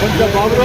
కొంచెం బాబు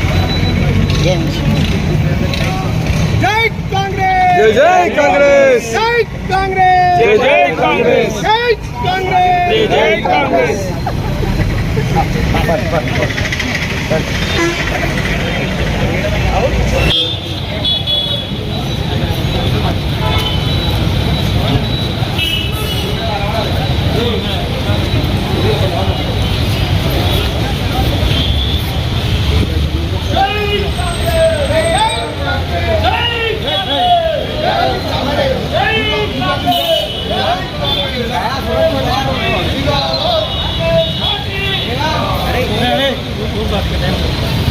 జై కాంగ్రెస్ జై జై కాంగ్రెస్ జై కాంగ్రెస్ జై జై కాంగ్రెస్ జై కాంగ్రెస్ జై జై కాంగ్రెస్ Tudo aqui dentro.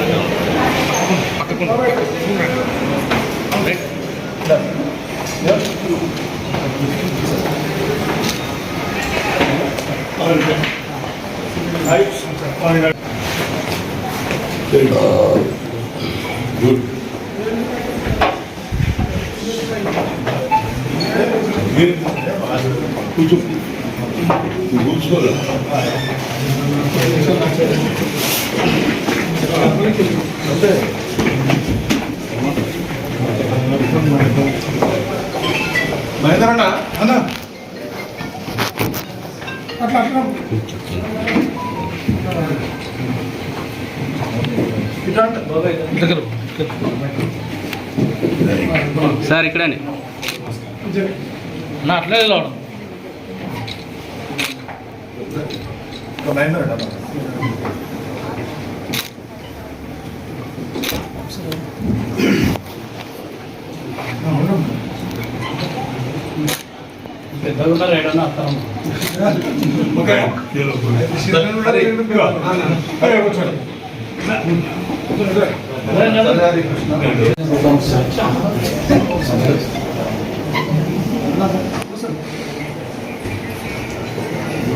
మహేంద్రన్న అన్న సార్ ఇక్కడండి నా అట్లే మహేంద్రన్న పెద్దగా ఉన్నారు ఏడన్నా వస్తాను ఓకే. కూర్చోండి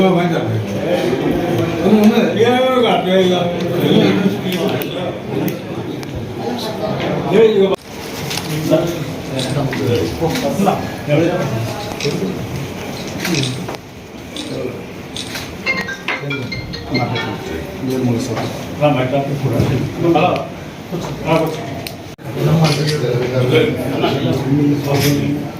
そうなん。じゃないですか。でもね、やるが、やるが。ね、よ。Thank you.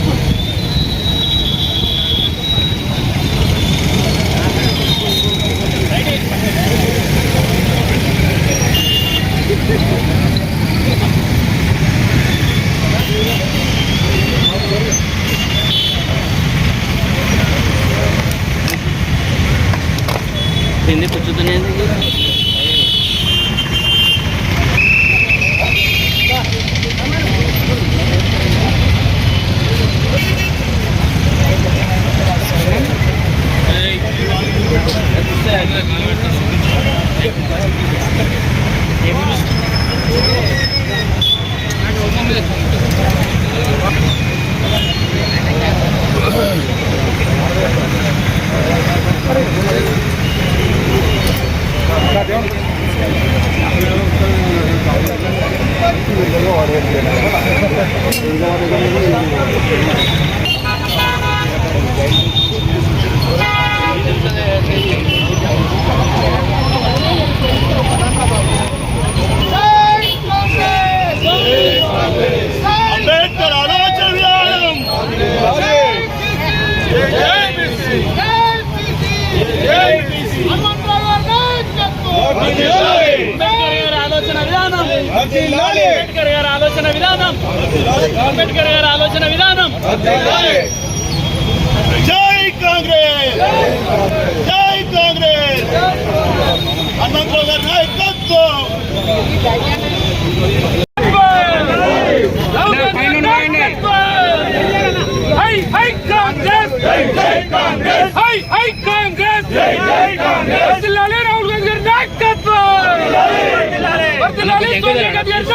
పెట్టు. తిండి పుచ్చుతున్నాయి అంబేద్కర్ ఆలోచన విధానం అంబేద్కర్ గారి ఆలోచన విధానం అంబేద్కర్ గారి ఆలోచన విధానం అంబేద్కర్ గారి ఆలోచన విధానం జై కాంగ్రెస్ జై కాంగ్రెస్ హనుమంతరావు గారి నాయకత్వం హై హై కాంగ్రెస్ జై జై కాంగ్రెస్ హై హై కాంగ్రెస్ జై జై కాంగ్రెస్ వర్ధిల్లాలి రాహుల్ గాంధీ గారి నాయకత్వం వర్ధిల్లాలి సోనియా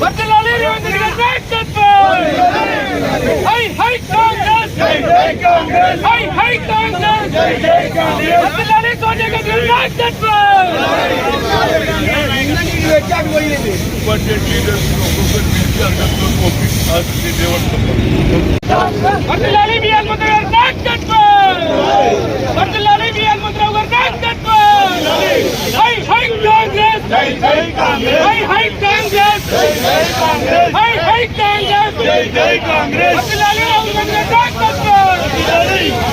వర్ధిల్లాలి సోనియా గాంధీ గారి నాయకత్వం హై హై కాంగ్రెస్ జై మంత్రి గారి నాయకత్వం మంత్రి గారి నాయకత్వం కాంగ్రెస్ హై హై కాంగ్రెస్ హై హై కాంగ్రెస్ హై హై కాంగ్రెస్ జై జై కాంగ్రెస్ వర్ధిల్లాలి రాహుల్ గాంధీ గారి నాయకత్వం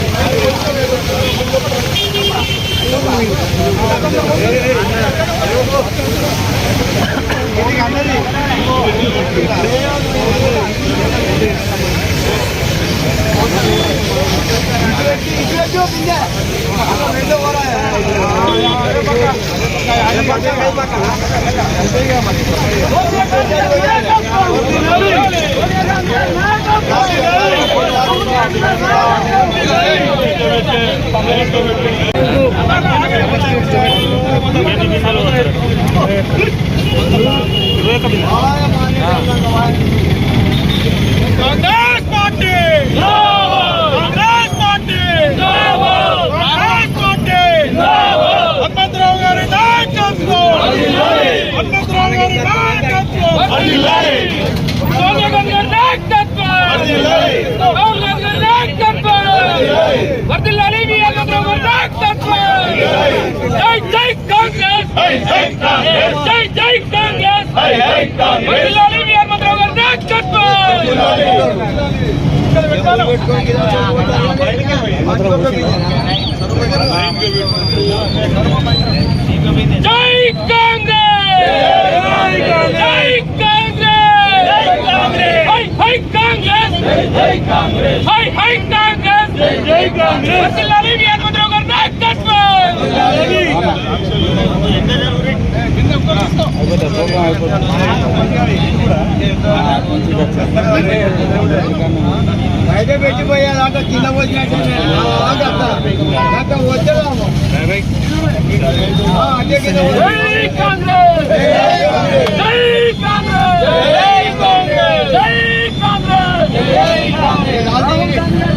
Congress party Congress party Congress party Hanumantharao గారి నాయకత్వం హనుమంతరావు గారి నాయకత్వం సోనియా గాంధీ గారి నాయకత్వం రాహుల్ గాంధీ గారి నాయకత్వం వర్ధిల్లాలి మీ హనుమంతరావు గారి నాయకత్వం జై జై కాంగ్రెస్ జై జై కాంగ్రెస్ వర్ధిల్లాలి మీ హనుమంతరావు గారి నాయకత్వం జై అయితే పెట్టిపోయేదాకా కింద వచ్చినట్టు వచ్చేదాము అంటే కింద కాంగ్రెస్!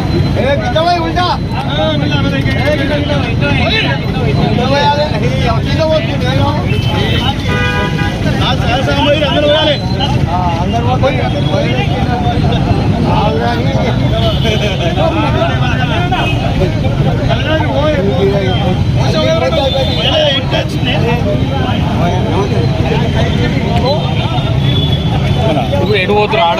ఇప్పుడు ఎటు పోతున్నారు ఆడ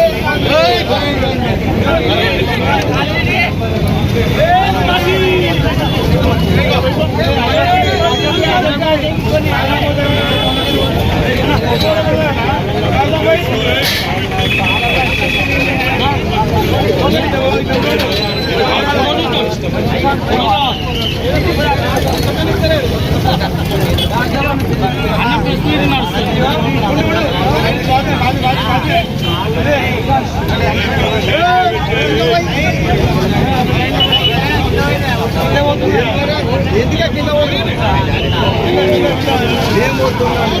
Fortuna.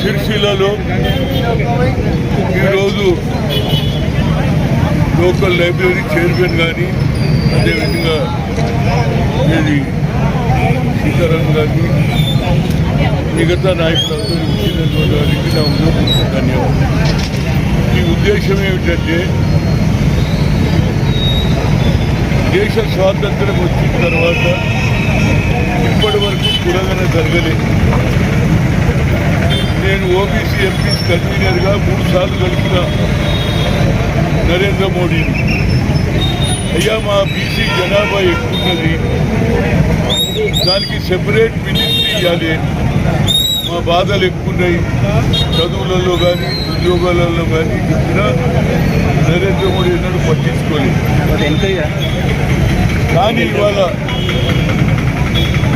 సిరిసిల్లలో ఈరోజు లోకల్ లైబ్రరీ చైర్మన్ కానీ అదేవిధంగా ఇది సీతారాం గారిని మిగతా నాయకులందరూ ఇచ్చినటువంటి వారికి నా ఉద్యోగం ధన్యవాదాలు ఈ ఉద్దేశం ఏమిటంటే దేశ స్వాతంత్రం వచ్చిన తర్వాత ఇప్పటి వరకు కులగన జరగలేదు నేను ఓబీసీ ఎంపీస్ కన్వీనర్గా మూడు సార్లు కలిసిన నరేంద్ర మోడీని. అయ్యా మా బీసీ జనాభా ఎక్కున్నది దానికి సెపరేట్ మినిస్ట్రీ ఇవ్వాలి బాధలు ఎక్కున్నాయి చదువులలో కానీ ఉద్యోగాలలో కానీ చెప్పినా నరేంద్ర మోడీ ఎన్నడూ పట్టించుకోలేదు. కానీ ఇవాళ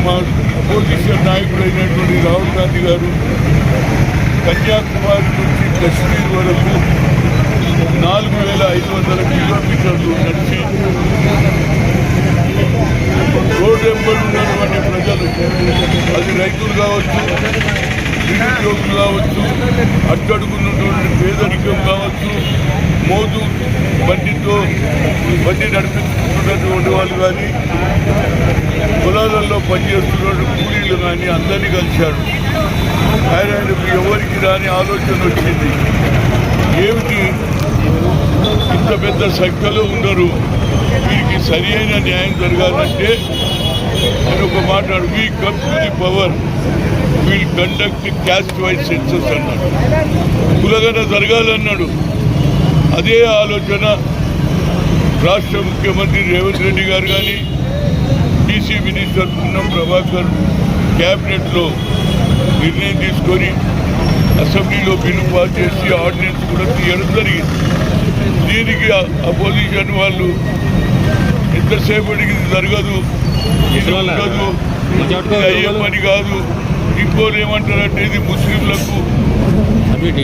మా అపోజిషన్ నాయకుడు అయినటువంటి రాహుల్ గాంధీ గారు కన్యాకుమారి నుంచి కశ్మీర్ వరకు నాలుగు వేల ఐదు వందల కిలోమీటర్లు నడిచి రోడ్డు వెంబడి ఉన్నటువంటి ప్రజలు అది రైతులు కావచ్చు నిరుద్యోగులు కావచ్చు అట్టడుగున్నటువంటి పేదరికం కావచ్చు మోదు బండితో బండి నడిపించుకుంటున్నటువంటి వాళ్ళు కానీ పొలాలలో పనిచేస్తున్న కూలీలు కానీ అందరినీ కలిశారు. ఆయన ఎవరికి రాని ఆలోచన వచ్చింది. ఏమిటి ఇంత పెద్ద సంఖ్యలో ఉన్నారు వీరికి సరి అయిన న్యాయం జరగాలంటే అని ఒక మాట్లాడు. We come to the power we'll conduct caste wise census అన్నాడు. కులగన జరగాలన్నాడు. అదే ఆలోచన రాష్ట్ర ముఖ్యమంత్రి రేవంత్ రెడ్డి గారు కానీ డీసీ మినిస్టర్ పున్నం ప్రభాకర్ క్యాబినెట్లో నిర్ణయం తీసుకొని అసెంబ్లీలో బిల్లు పాస్ చేసి ఆర్డినెన్స్ కూడా తీయడం జరిగింది. దీనికి అపోజిషన్ వాళ్ళు ఎంతసేపటికి జరగదు అయ్యే పని కాదు. ఇంకోరు ఏమంటారంటే ఇది ముస్లింలకు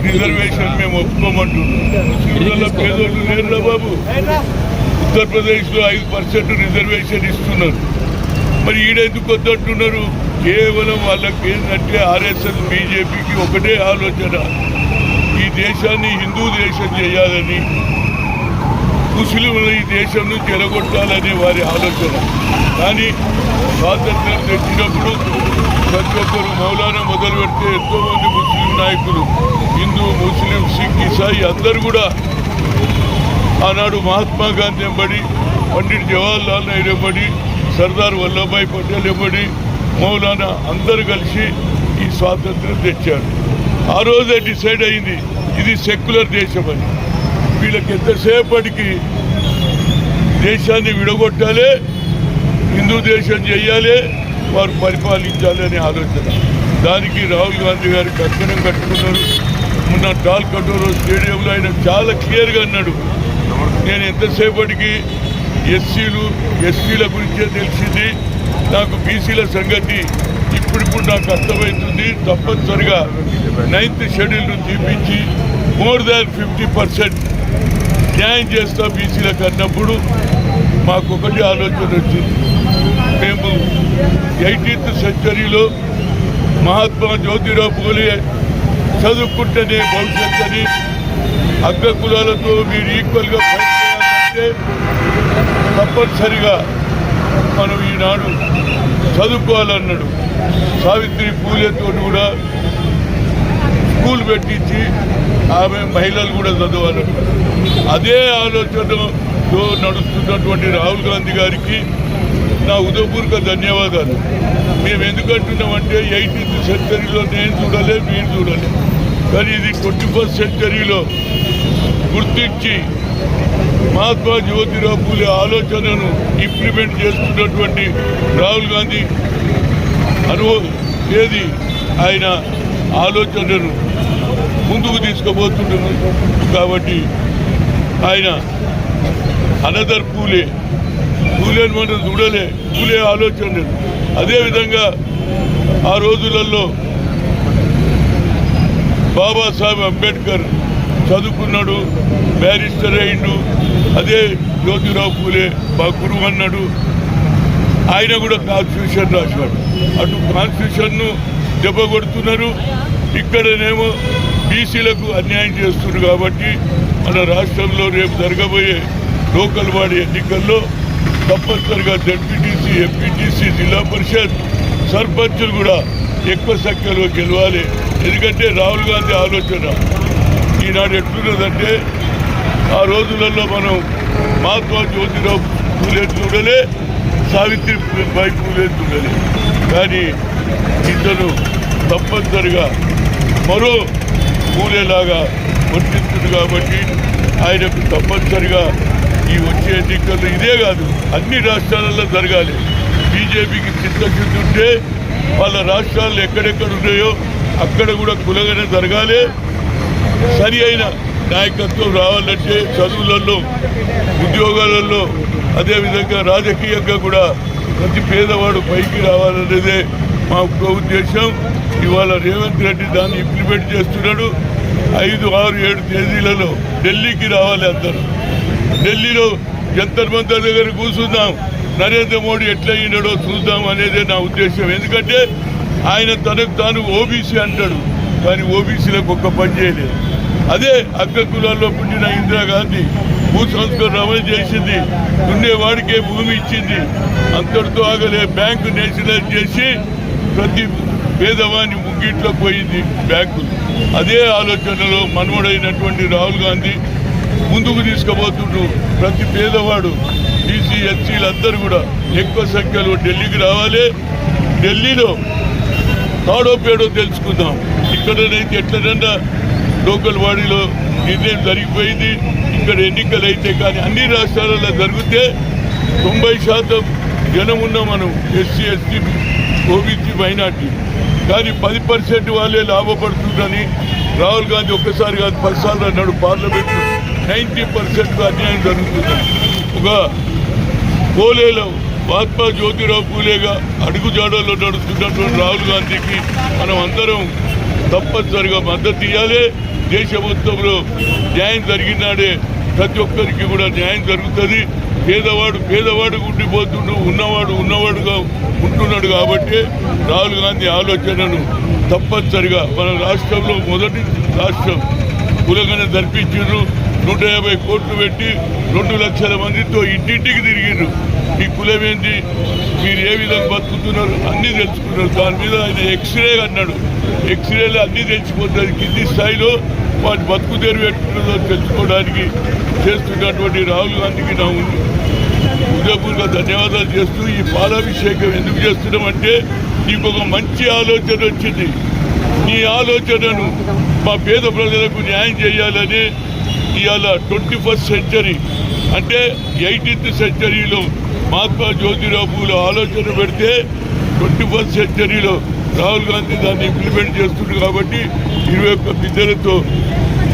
రిజర్వేషన్ మేము ఒప్పుకోమంటున్నాం. ముస్లింల పేదోళ్ళు లేరురా బాబు. ఉత్తరప్రదేశ్లో ఐదు పర్సెంట్ రిజర్వేషన్ ఇస్తున్నారు. మరి ఈడెందుకు వద్దంటున్నారు? కేవలం వాళ్ళకి ఏంటంటే ఆర్ఎస్ఎస్ బీజేపీకి ఒకటే ఆలోచన. ఈ దేశాన్ని హిందూ దేశం చేయాలని ముస్లింలు ఈ దేశం నుంచి ఎరగొట్టాలనే వారి ఆలోచన. కానీ స్వాతంత్రం తెచ్చినప్పుడు ప్రతి ఒక్కరు మౌలానా మొదలు పెడితే ఎంతోమంది ముస్లిం నాయకులు హిందూ ముస్లిం సిక్ ఇసాయి అందరూ కూడా ఆనాడు మహాత్మా గాంధీ ఎంబడి పండిట్ జవహర్లాల్ నెహ్రూ ఎంబడి సర్దార్ వల్లభాయ్ పటేల్ ఎంబడి మౌలానా అందరూ కలిసి ఈ స్వాతంత్రం తెచ్చారు. ఆ రోజే డిసైడ్ అయింది ఇది సెక్యులర్ దేశం అని. వీళ్ళకి ఎంతసేపటికి దేశాన్ని విడగొట్టాలి హిందూ దేశం చేయాలి వారు పరిపాలించాలి అనే ఆలోచన. దానికి రాహుల్ గాంధీ గారు కట్టడం కట్టుకున్నారు. మొన్న టాల్ కటోరో స్టేడియంలో ఆయన చాలా క్లియర్గా అన్నాడు. నేను ఎంతసేపటికి ఎస్సీలు ఎస్సీల గురించే తెలిసింది. నాకు బీసీల సంగతి ఇప్పుడిప్పుడు నాకు అర్థమవుతుంది. తప్పనిసరిగా నైన్త్ షెడ్యూల్ను తీపించి మోర్ దాన్ ఫిఫ్టీ పర్సెంట్ న్యాయం చేస్తా బీసీలకు అన్నప్పుడు మాకు ఒకటి ఆలోచన వచ్చింది. మేము ఎయిటీన్త్ సెంచరీలో మహాత్మా జ్యోతిరావు పూలే చదువుకుంటేనే భవిష్యత్ అని అగ్ర కులాలతో మీరు ఈక్వల్గా ఫైట్ చేయాలంటే తప్పనిసరిగా మనం ఈనాడు చదువుకోవాలన్నాడు. సావిత్రి పూలేతో కూడా స్కూల్ పెట్టించి ఆమె మహిళలు కూడా చదవాలన్నాడు. అదే ఆలోచనతో నడుస్తున్నటువంటి రాహుల్ గాంధీ గారికి నా ఉదయపూర్వక ధన్యవాదాలు. మేము ఎందుకు అంటున్నామంటే ఎయిటీన్త్ సెంచరీలో నేను చూడలే మీరు చూడలే. కానీ ఇది ట్వంటీ ఫస్ట్ సెంచరీలో గుర్తించి మహాత్మా జ్యోతిరావు పూలే ఆలోచనను ఇంప్లిమెంట్ చేస్తున్నటువంటి రాహుల్ గాంధీ అనుభవం ఏది? ఆయన ఆలోచనను ముందుకు తీసుకుపోతుంటున్నారు కాబట్టి ఆయన అనదర్ పూలే. పూలేని మనం చూడలే. పూలే ఆలోచన లేదు. అదేవిధంగా ఆ రోజులలో బాబాసాహెబ్ అంబేద్కర్ చదువుకున్నాడు బ్యారిస్టర్ అయిండు అదే జ్యోతిరావు పూలే మా గురువు అన్నాడు. ఆయన కూడా కాన్స్టిట్యూషన్ రాశాడు. అటు కాన్స్టిట్యూషన్ను దెబ్బ కొడుతున్నారు. ఇక్కడనేమో బీసీలకు అన్యాయం చేస్తున్నారు కాబట్టి మన రాష్ట్రంలో రేపు జరగబోయే లోకల్ వాడి ఎన్నికల్లో తప్పనిసరిగా జడ్పీటీసీ ఎంపీటీసీ జిల్లా పరిషత్ సర్పంచులు కూడా ఎక్కువ సంఖ్యలో గెలవాలి. ఎందుకంటే రాహుల్ గాంధీ ఆలోచన ఈనాడు ఎట్లున్నదంటే ఆ రోజులలో మనం మహాత్మా జ్యోతిరావు పూలే చూడలే సావిత్రి బాయి పూలే చూడలే. కానీ ఇతను తప్పనిసరిగా మరో పూలేలాగా వర్తిస్తుంది కాబట్టి ఆయనకు తప్పనిసరిగా ఈ వచ్చే ఎన్నికల్లో ఇదే కాదు అన్ని రాష్ట్రాలలో జరగాలి. బీజేపీకి చిత్తశుద్ధి ఉంటే వాళ్ళ రాష్ట్రాలు ఎక్కడెక్కడ ఉన్నాయో అక్కడ కూడా కులగానే జరగాలి. సరి అయిన నాయకత్వం రావాలంటే చదువులలో ఉద్యోగాలలో అదేవిధంగా రాజకీయంగా కూడా ప్రతి పేదవాడు పైకి రావాలనేదే మా ఉద్దేశం. ఇవాళ రేవంత్ రెడ్డి దాన్ని ఇంప్లిమెంట్ చేస్తున్నాడు. ఐదు ఆరు ఏడు తేదీలలో ఢిల్లీకి రావాలి అందరూ. ఢిల్లీలో జంతర్ మంతర్ దగ్గర కూర్చుందాం నరేంద్ర మోడీ ఎట్లయినాడో చూద్దాం అనేదే నా ఉద్దేశం. ఎందుకంటే ఆయన తనకు తాను ఓబీసీ అంటాడు కానీ ఓబీసీలకు ఒక్క పని చేయలేదు. అదే అక్క కులాల్లో పుట్టిన ఇందిరాగాంధీ భూ సంస్కరణ అమలు చేసింది ఉండేవాడికే భూమి ఇచ్చింది. అంతటితో ఆగలే బ్యాంకు నేషనలైజ్ చేసి ప్రతి పేదవాని ముంగిట్లో పోయింది బ్యాంకులు అదే ఆలోచనలో మనవడైనటువంటి రాహుల్ గాంధీ ముందుకు తీసుకుపోతుండ్రు. ప్రతి పేదవాడు బీసీ ఎస్సీలందరూ కూడా ఎక్కువ సంఖ్యలో ఢిల్లీకి రావాలి. ఢిల్లీలో తాడో పేడో తెలుసుకుందాం. ఇక్కడనైతే ఎట్లనన్నా లోకల్ బాడీలో నిర్ణయం జరిగిపోయింది. ఇక్కడ ఎన్నికలు అయితే కానీ అన్ని రాష్ట్రాలలో జరిగితే తొంభై శాతం జనం ఉన్న మనం ఎస్సీ ఎస్టీ ఓబీసీ మైనార్టీ. కానీ పది పర్సెంట్ వాళ్ళే లాభపడుతుందని రాహుల్ గాంధీ ఒక్కసారి కాదు పదిసార్లు అన్నాడు. పార్లమెంట్ నైంటీ పర్సెంట్ అన్యాయం జరుగుతుంది. ఒక పోలేలో మహాత్మా జ్యోతిరావు పూలేగా అడుగుజాడల్లో నడుస్తున్నటువంటి రాహుల్ గాంధీకి మనం అందరం తప్పనిసరిగా మద్దతు ఇవ్వాలి దేశ మొత్తంలో న్యాయం జరిగినాడే ప్రతి ఒక్కరికి కూడా న్యాయం జరుగుతుంది. పేదవాడు పేదవాడు ఉండిపోతుండు ఉన్నవాడు ఉన్నవాడుగా ఉంటున్నాడు కాబట్టి రాహుల్ గాంధీ ఆలోచనను తప్పనిసరిగా మన రాష్ట్రంలో మొదటి రాష్ట్రం కులగన జరిపించారు నూట యాభై కోట్లు పెట్టి రెండు లక్షల మందితో ఇంటింటికి తిరిగిండ్రు. మీ కులం ఏంటి మీరు ఏ విధంగా బతుకుతున్నారు? అన్నీ తెలుసుకున్నారు దాని మీద ఆయన ఎక్స్రే అన్నాడు. ఎక్స్రేలో అన్నీ తెలిసిపోతుంది కింది స్థాయిలో వాటి బతుకు తెరువు ఎట్లుందో తెలుసుకోవడానికి చేస్తున్నటువంటి రాహుల్ గాంధీకి నా ఉంది హృదయపూర్వక ధన్యవాదాలు చేస్తూ ఈ పాలాభిషేకం ఎందుకు చేస్తున్నామంటే నీకు ఒక మంచి ఆలోచన వచ్చింది. నీ ఆలోచనను మా పేద ప్రజలకు న్యాయం చేయాలని ఇవాళ ట్వంటీ ఫస్ట్ సెంచరీ. అంటే ఎయిటీన్త్ సెంచరీలో మహాత్మా జ్యోతిరావు పూల ఆలోచన పెడితే ట్వంటీ ఫస్ట్ సెంచరీలో రాహుల్ గాంధీ దాన్ని ఇంప్లిమెంట్ చేస్తుంది కాబట్టి ఇరవై ఒక్క బిడ్డలతో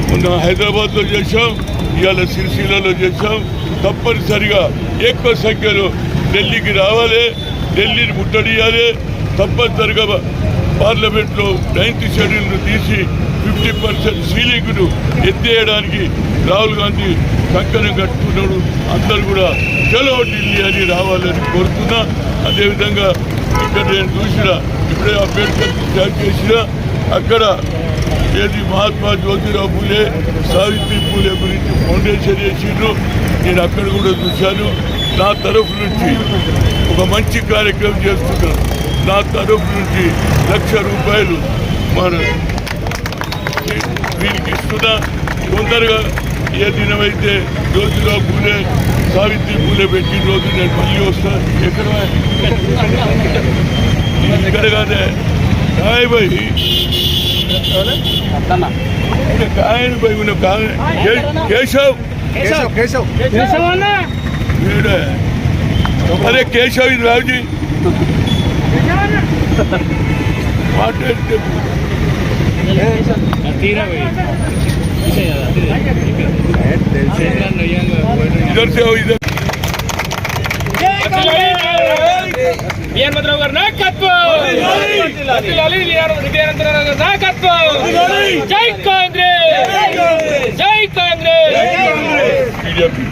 మొన్న హైదరాబాద్లో చేశాం ఇవాళ సిరిసిల్లలో చేశాం. తప్పనిసరిగా ఎక్కువ సంఖ్యలో ఢిల్లీకి రావాలి ఢిల్లీని ముట్టడియాలి. తప్పనిసరిగా పార్లమెంట్లో నైన్త్ షెడ్యూల్ను తీసి ఫిఫ్టీ పర్సెంట్ సీలింగ్ను ఎత్తేయడానికి రాహుల్ గాంధీ కంకణం కట్టుకున్నాడు. అందరూ కూడా చలో ఢిల్లీ అని రావాలని కోరుతున్నా. అదేవిధంగా ఇక్కడ నేను చూసిన ఇప్పుడే అంబేద్కర్ స్టార్ట్ చేసిన అక్కడ ఏది మహాత్మా జ్యోతిరావు పూలే సావిత్రి పూలే గురించి ఫౌండేషన్ చేసిండ్రు. నేను అక్కడ కూడా చూశాను. నా తరఫు నుంచి ఒక మంచి కార్యక్రమం చేస్తున్నాను నా తరఫు నుంచి లక్ష రూపాయలు మన వీరికి ఇస్తున్నా. తొందరగా ఏ దినమైతే జ్యోతిరావు పూలే సావిత్రి పూలే పెట్టిన రోజు నేను మళ్ళీ వస్తాను ఎక్కడ? ఇక్కడ కాదే హాయ్ భాయ్ కాయని పోయి ఉన్న కాయ కేశవ్. కేశవ్ కేశవ్. అరే కేశవ్ ఇది రావుజీ మాట్లాడితే తీరా పోయి ఇద్దరు ఇద్దరు వీరభద్రరావు భద్రరావు గారి నాయకత్వం! వర్ధిల్లాలి గారి నాయకత్వం! జై కాంగ్రెస్! జై కాంగ్రెస్! బీజేపీ.